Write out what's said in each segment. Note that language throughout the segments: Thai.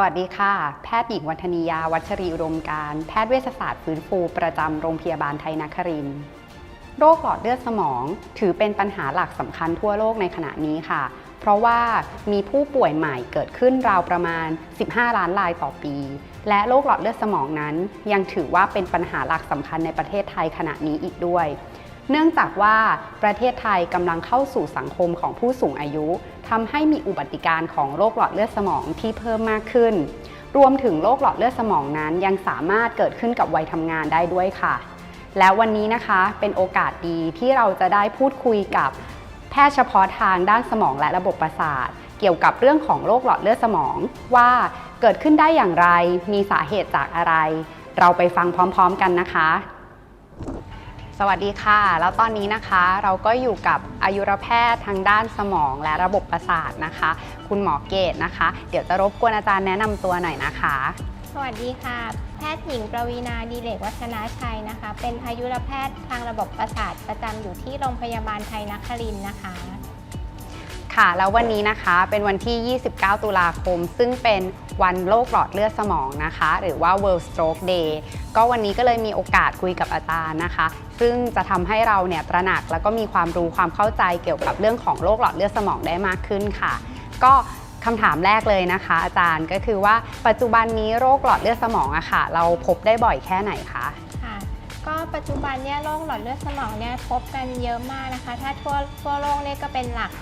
สวัสดีค่ะ แพทย์หญิงวัฒนียา วัชรีอุดมการ แพทย์เวชศาสตร์ฟื้นฟูประจำโรงพยาบาลไทยนครินโรคหลอดเลือดสมอง ถือเป็นปัญหาหลักสำคัญทั่วโลกในขณะนี้ค่ะ เพราะว่ามีผู้ป่วยใหม่เกิดขึ้นราวประมาณ 15 ล้านรายต่อปี และโรคหลอดเลือดสมองนั้น ยังถือว่าเป็นปัญหาหลักสำคัญในประเทศไทยขณะนี้อีกด้วย เนื่องจากว่าประเทศไทยกำลังเข้าสู่สังคมของผู้สูงอายุทำให้มีอุบัติการณ์ของโรคหลอดเลือดสมองที่เพิ่มมากขึ้น รวมถึงโรคหลอดเลือดสมองนั้นยังสามารถเกิดขึ้นกับวัยทำงานได้ด้วยค่ะ แล้ววันนี้นะคะเป็นโอกาสดีที่เราจะได้พูดคุยกับแพทย์เฉพาะทางด้านสมองและระบบประสาท เกี่ยวกับเรื่องของโรคหลอดเลือดสมอง ว่าเกิดขึ้นได้อย่างไร มีสาเหตุจากอะไร เราไปฟังพร้อม ๆ กันนะคะ สวัสดีค่ะ แล้วตอนนี้นะคะเราก็อยู่กับอายุรแพทย์ทางด้านสมองและระบบประสาทนะคะ คุณหมอเกตนะคะ เดี๋ยวจะรบกวนอาจารย์แนะนำตัวหน่อยนะคะ สวัสดีค่ะ แพทย์หญิงประวีนาดีเลกวัฒนาชัยนะคะ เป็นอายุรแพทย์ทางระบบประสาทประจำอยู่ที่โรงพยาบาลไทยนครินทร์นะคะ ค่ะ แล้ววันนี้นะคะเป็นวันที่ 29 ตุลาคม ซึ่งเป็นวันโรคหลอดเลือดสมองนะคะ หรือว่า World Stroke Day ก็วันนี้ก็เลยมีโอกาสคุยกับอาจารย์นะคะ ซึ่งจะทำให้เราเนี่ยตระหนักแล้วก็มีความรู้ความเข้าใจเกี่ยวกับเรื่องของโรคหลอดเลือดสมองได้มากขึ้นค่ะ ก็คำถามแรกเลยนะคะ อาจารย์ก็คือว่าปัจจุบันนี้โรคหลอดเลือดสมองอะค่ะ เราพบได้บ่อยแค่ไหนคะค่ะก็ปัจจุบันเนี่ยโรคหลอดเลือดสมองเนี่ยพบกันเยอะมากนะคะ ถ้าทั่วทั่วโลกเนี่ยก็เป็นหลัก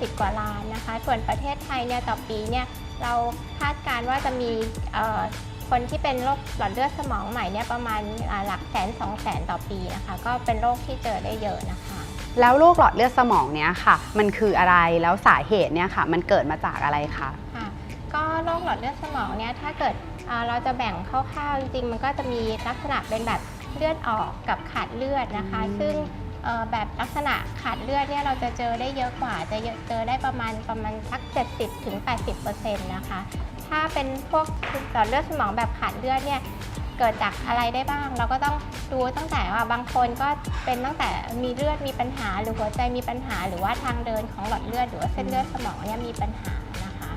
สิบกว่าล้านนะคะ ส่วนประเทศไทยเนี่ยต่อปีเนี่ยเราคาดการณ์ว่าจะมีเอ่อคนที่เป็นโรคหลอดเลือดสมองใหม่เนี่ยประมาณอ่าหลักแสนสองแสนต่อปีนะคะ ก็เป็นโรคที่เจอได้เยอะนะคะ แล้วโรคหลอดเลือดสมองเนี้ยค่ะ มันคืออะไรแล้วสาเหตุเนี่ยค่ะ มันเกิดมาจากอะไรคะค่ะก็โรคหลอดเลือดสมองเนี่ยถ้าเกิดอ่าเราจะแบ่งคร่าวๆจริงๆ มันก็จะมีลักษณะเป็นแบบเลือดออกกับขาดเลือดนะคะอืมซึ่งเอ่อ แบบลักษณะขาดเลือดเนี่ยเราจะเจอได้เยอะกว่า จะเยอะเจอได้ประมาณประมาณสัก 70ถึง80%นะคะ ถ้าเป็นพวกหลอดเลือดสมองแบบขาดเลือดเนี่ยเกิดจากอะไรได้บ้าง เราก็ต้องดูตั้งแต่ว่าบางคนก็เป็นตั้งแต่มีเลือดมีปัญหา หรือหัวใจมีปัญหา หรือว่าทางเดินของหลอดเลือดหรือว่าเส้นเลือดสมองเนี่ยมีปัญหานะคะ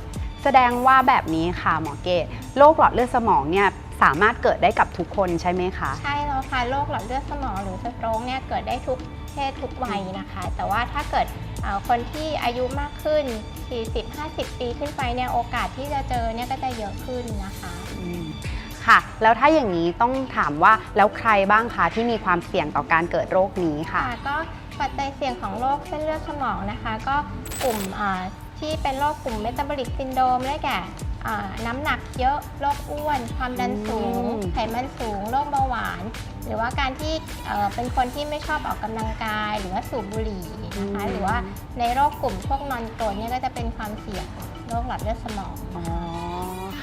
แสดงว่าแบบนี้ค่ะหมอเกตโรคหลอดเลือดสมองเนี่ยสามารถเกิดได้กับทุกคนใช่ไหมคะ ใช่แล้วค่ะโรคหลอดเลือดสมองหรือสโตรกเนี่ยเกิดได้ทุก เพศทุกวัยนะคะ แต่ว่าถ้าเกิดเอ่อคนที่อายุมากขึ้น 40-50 ปีขึ้นไปเนี่ยโอกาสที่จะเจอเนี่ยก็จะเยอะขึ้นนะคะอืมค่ะ แล้วถ้าอย่างนี้ต้องถามว่าแล้วใครบ้างคะที่มีความเสี่ยงต่อการเกิดโรคนี้ค่ะค่ะก็ปัจจัยเสี่ยงของโรคเส้นเลือดสมองนะคะ ก็กลุ่มอ่าที่เป็นโรคกลุ่มเมตาบอลิกซินโดรมได้แก่อ่า น้ำหนักเยอะโรคอ้วน ความดันสูง อืม ไขมันสูงโรคเบาหวาน หรือว่าการที่เอ่อเป็นคนที่ไม่ชอบออกกำลังกาย หรือว่าสูบบุหรี่นะคะหรือว่าในโรคกลุ่มพวกนอนกรดเนี่ยก็จะเป็นความเสี่ยงโรคหลอดเลือดสมอง อ๋อ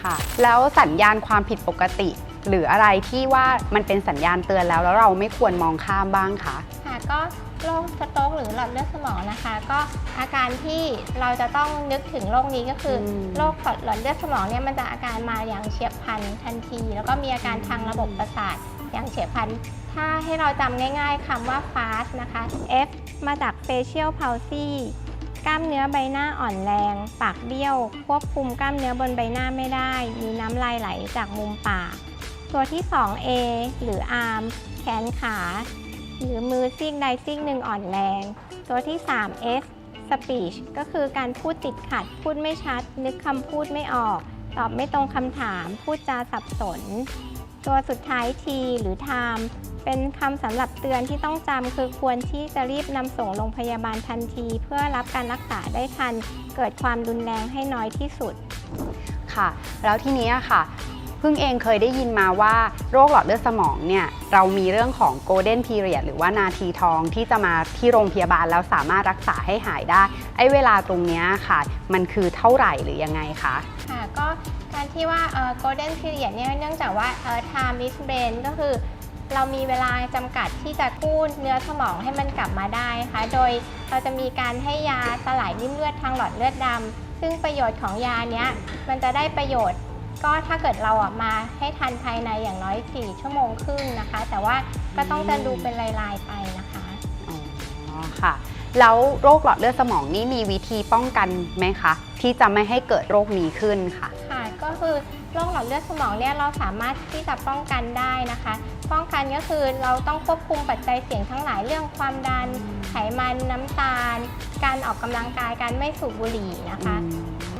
ค่ะ แล้วสัญญาณความผิดปกติ หรืออะไรที่ว่ามันเป็นสัญญาณเตือนแล้วแล้วเราไม่ควรมองข้ามบ้างคะ ค่ะก็ โรคสโตรกหรือหลอดเลือดสมองนะคะ ก็อาการที่เราจะต้องนึกถึงโรคนี้ก็คืออม โรคหลอดเลือดสมองเนี่ยมันจะอาการมาอย่างเฉียบพลันทันที แล้วก็มีอาการทางระบบประสาทอย่างเฉียบพลัน ถ้าให้เราจำง่ายๆคำว่า fast นะคะ F มาจาก facial palsy กล้ามเนื้อใบหน้าอ่อนแรง ปากเบี้ยว ควบคุมกล้ามเนื้อบนใบหน้าไม่ได้ มีน้ำลายไหลจากมุมปาก ตัวที่ 2A หรือ arm แขนขา หรือมือซีกใดซีกหนึ่งอ่อนแรง ตัวที่3 S speech ก็คือการพูดติดขัด พูดไม่ชัด นึกคำพูดไม่ออก ตอบไม่ตรงคำถาม พูดจาสับสน ตัวสุดท้าย T หรือ time เป็นคำสำหรับเตือนที่ต้องจำคือควรที่จะรีบนำส่งโรงพยาบาลทันที เพื่อรับการรักษาได้ทัน เกิดความรุนแรงให้น้อยที่สุดค่ะ แล้วทีนี้ค่ะ พิ่งเองเคยได้ยินมาว่าโรคหลอดเลือดสมองเนี่ยเรามีเรื่องของ golden period หรือว่านาทีทองที่จะมาที่โรงพยาบาลแล้วสามารถรักษาให้หายได้ ไอ้เวลาตรงเนี้ยค่ะ มันคือเท่าไหร่หรือยังไงคะค่ะก็การที่ว่าเอ่อ golden period เนี่ยเนื่องจากว่า time is brain ก็คือเรามีเวลาจำกัดที่จะกู้เนื้อสมองให้มันกลับมาได้ค่ะ โดยเราจะมีการให้ยาสลายริ่มเลือดทางหลอดเลือดดำซึ่งประโยชน์ของยาเนี้ยมันจะได้ประโยชน์ ก็ถ้าเกิดเราอะมาให้ทันภายในอย่างน้อย 4 ชั่วโมงครึ่งนะคะ แต่ว่าก็ต้องจะดูเป็นรายๆไปนะคะ อ๋อค่ะ แล้วโรคหลอดเลือดสมองนี่มีวิธีป้องกันไหมคะ ที่จะไม่ให้เกิดโรคนี้ขึ้นค่ะ ค่ะก็คือโรคหลอดเลือดสมองเนี่ยเราสามารถที่จะป้องกันได้นะคะ ป้องกันก็คือเราต้องควบคุมปัจจัยเสี่ยงทั้งหลายเรื่องความดัน ไขมันน้ำตาล การออกกำลังกายการไม่สูบบุหรี่นะคะ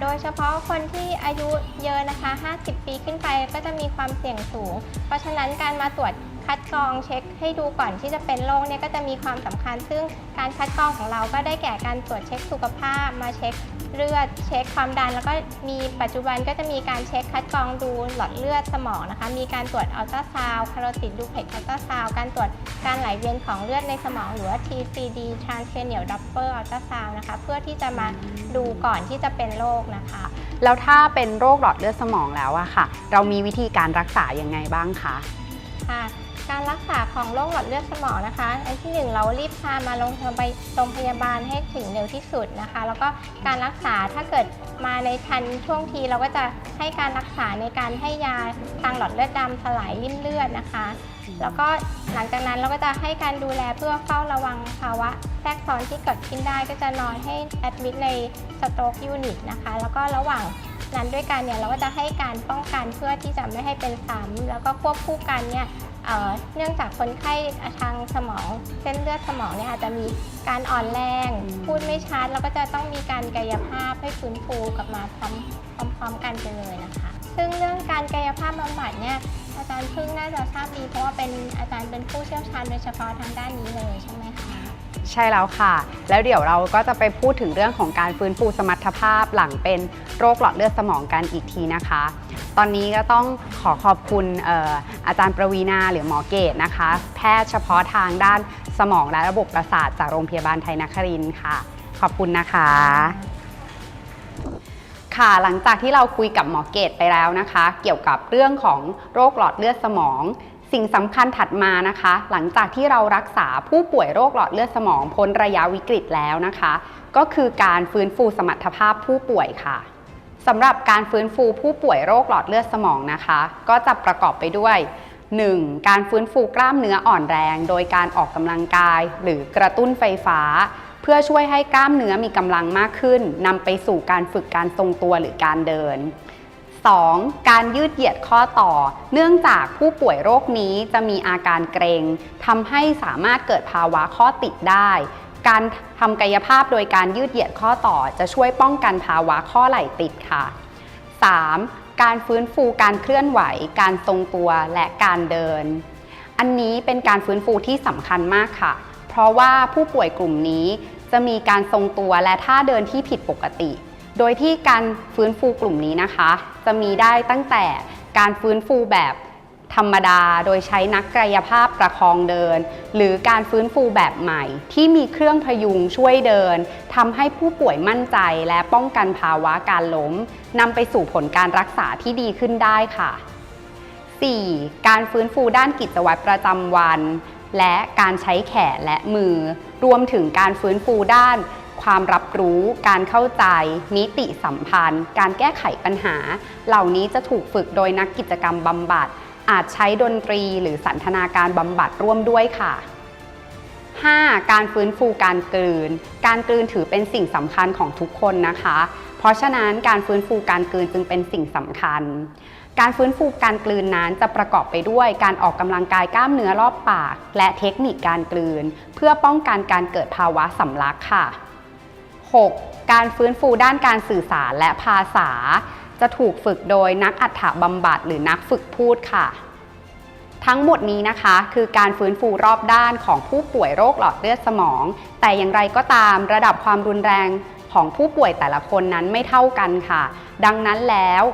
โดยเฉพาะคนที่อายุเยอะนะคะ 50 ปีขึ้นไปก็จะมีความเสี่ยงสูง เพราะฉะนั้นการมาตรวจคัดกรองเช็คให้ดูก่อนที่จะเป็นโรคเนี่ยก็จะมีความสำคัญ ซึ่งการคัดกรองของเราก็ได้แก่การตรวจเช็คสุขภาพมาเช็ค เลือด เช็คความดัน แล้วก็มีปัจจุบันก็จะมีการเช็คคัดกรองดูหลอดเลือดสมองนะคะ มีการตรวจอัลตราซาวด์คาโรติดดูเพกอัลตราซาวด์การตรวจการไหลเวียนของเลือดในสมองหรือว่า TCD Transcranial Doppler Ultrasound นะคะ เพื่อที่จะมาดูก่อนที่จะเป็นโรคนะคะ แล้วถ้าเป็นโรคหลอดเลือดสมองแล้วอะค่ะ เรามีวิธีการรักษายังไงบ้างคะค่ะ การรักษาของโรคหลอดเลือดสมองนะคะ อันที่หนึ่งเรารีบพามาโรงพยาบาลโรงพยาบาลให้ถึงเร็วที่สุดนะคะ แล้วก็การรักษาถ้าเกิดมาในทันช่วงทีเราก็จะให้การรักษาในการให้ยาทางหลอดเลือดดำสลายริ่มเลือดนะคะ แล้วก็หลังจากนั้นเราก็จะให้การดูแลเพื่อเฝ้าระวังภาวะแทรกซ้อนที่เกิดขึ้นได้ ก็จะนอนให้แอดมิดในสโตรกยูนิตนะคะ แล้วก็ระหว่างนั้นด้วยกันเนี่ยเราก็จะให้การป้องกันเพื่อที่จะไม่ให้เป็นซ้ำแล้วก็ควบคู่กันเนี่ย เอ่อเนื่องจากคนไข้ทางสมองเส้นเลือดสมองเนี่ยอาจจะมีการอ่อนแรงอืมพูดไม่ชัดแล้วก็จะต้องมีการกายภาพให้ฟื้นฟูกลับมาพร้อมพร้อมๆกันไปเลยนะคะ ซึ่งเรื่องการกายภาพบำบัดเนี่ยอา จารย์พึ่งน่าจะทราบดีเพราะว่าเป็นอาจารย์เป็นผู้เชี่ยวชาญโดยเฉพาะทางด้านนี้เลยใช่ไหมคะใช่แล้วค่ะ แล้วเดี๋ยวเราก็จะไปพูดถึงเรื่องของการฟื้นฟูสมรรถภาพหลังเป็นโรคหลอดเลือดสมองกันอีกทีนะคะ ตอนนี้ก็ต้องขอขอบคุณอออาจารย์ประวีณาหรือหมอเกตนะคะ แพทย์เฉพาะทางด้านสมองและระบบประสาทจากโรงพยาบาลไทยนครินทร์ค่ะ ขอบคุณนะคะ ค่ะหลังจากที่เราคุยกับหมอเกตไปแล้วนะคะ เกี่ยวกับเรื่องของโรคหลอดเลือดสมอง สิ่งสำคัญถัดมานะคะ หลังจากที่เรารักษาผู้ป่วยโรคหลอดเลือดสมองพ้นระยะวิกฤตแล้วนะคะ ก็คือการฟื้นฟูสมรรถภาพผู้ป่วยค่ะสำหรับการฟื้นฟูผู้ป่วยโรคหลอดเลือดสมองนะคะ ก็จะประกอบไปด้วย 1. การฟื้นฟูกล้ามเนื้ออ่อนแรง โดยการออกกำลังกาย หรือกระตุ้นไฟฟ้า เพื่อช่วยให้กล้ามเนื้อมีกำลังมากขึ้นนำไปสู่การฝึกการทรงตัวหรือการเดิน 2. การยืดเหยียดข้อต่อ เนื่องจากผู้ป่วยโรคนี้จะมีอาการเกรงทำให้สามารถเกิดภาวะข้อติดได้ การทำกายภาพโดยการยืดเหยียดข้อต่อจะช่วยป้องกันภาวะข้อไหล่ติดค่ะ 3. การฟื้นฟูการเคลื่อนไหว การทรงตัวและการเดิน อันนี้เป็นการฟื้นฟูที่สำคัญมากค่ะ เพราะว่าผู้ป่วยกลุ่มนี้จะมีการทรงตัวและท่าเดินที่ผิดปกติ โดยที่การฟื้นฟูกลุ่มนี้นะคะ จะมีได้ตั้งแต่การฟื้นฟูแบบธรรมดา โดยใช้นักกายภาพประคองเดิน หรือการฟื้นฟูแบบใหม่ ที่มีเครื่องพยุงช่วยเดินทำให้ผู้ป่วยมั่นใจและป้องกันภาวะการล้มนำไปสู่ผลการรักษาที่ดีขึ้นได้ค่ะ 4. การฟื้นฟูด้านกิจวัตรประจำวัน และการใช้แขนและมือ รวมถึงการฟื้นฟูด้าน ความรับรู้ การเข้าใจมิติสัมพันธ์ การแก้ไขปัญหา เหล่านี้จะถูกฝึกโดยนักกิจกรรมบำบัด อาจใช้ดนตรีหรือสันทนาการบำบัดร่วมด้วยค่ะ 5. การฟื้นฟูการกลืน การกลืนถือเป็นสิ่งสำคัญของทุกคนนะคะ เพราะฉะนั้นการฟื้นฟูการกลืนจึงเป็นสิ่งสำคัญ การฟื้นฟูการกลืนนั้นจะประกอบไปด้วยการออกกำลังกายกล้ามเนื้อรอบปาก และเทคนิคการกลืน เพื่อป้องกันการเกิดภาวะสำลักค่ะ 6. การฟื้นฟูด้านการสื่อสารและภาษา จะถูกฝึกโดยนักอัฏฐบำบัดหรือนักฝึกพูดค่ะ ทั้งหมดนี้นะคะ คือการฟื้นฟูรอบด้านของผู้ป่วยโรคหลอดเลือดสมอง แต่อย่างไรก็ตามระดับความรุนแรงของผู้ป่วยแต่ละคนนั้นไม่เท่ากันค่ะ ดังนั้นแล้ว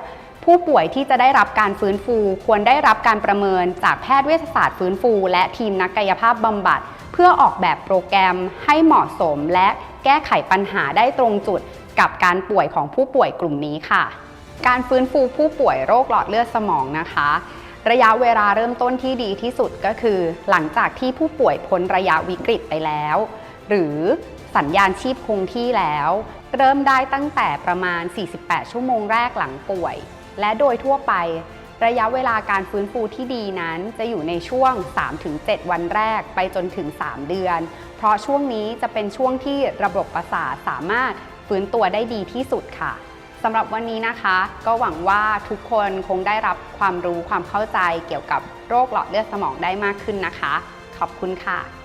ผู้ป่วยที่จะได้รับการฟื้นฟู ควรได้รับการประเมินจากแพทย์เวชศาสตร์ฟื้นฟู และทีมนักกายภาพบำบัด เพื่อออกแบบโปรแกรมให้เหมาะสมและแก้ไขปัญหาได้ตรงจุดกับการป่วยของผู้ป่วยกลุ่มนี้ค่ะ การฟื้นฟูผู้ป่วยโรคหลอดเลือดสมองนะคะ ระยะเวลาเริ่มต้นที่ดีที่สุดก็คือ หลังจากที่ผู้ป่วยพ้นระยะวิกฤตไปแล้ว หรือสัญญาณชีพคงที่แล้ว เริ่มได้ตั้งแต่ประมาณ 48 ชั่วโมงแรกหลังป่วย และโดยทั่วไประยะเวลาการฟื้นฟูที่ดีนั้นจะอยู่ในช่วง 3-7 วันแรกไปจนถึง 3 เดือน เพราะช่วงนี้จะเป็นช่วงที่ระบบประสาทสามารถฟื้นตัวได้ดีที่สุดค่ะสำหรับวันนี้นะคะ ก็หวังว่าทุกคนคงได้รับความรู้ความเข้าใจเกี่ยวกับโรคหลอดเลือดสมองได้มากขึ้นนะคะ ขอบคุณค่ะ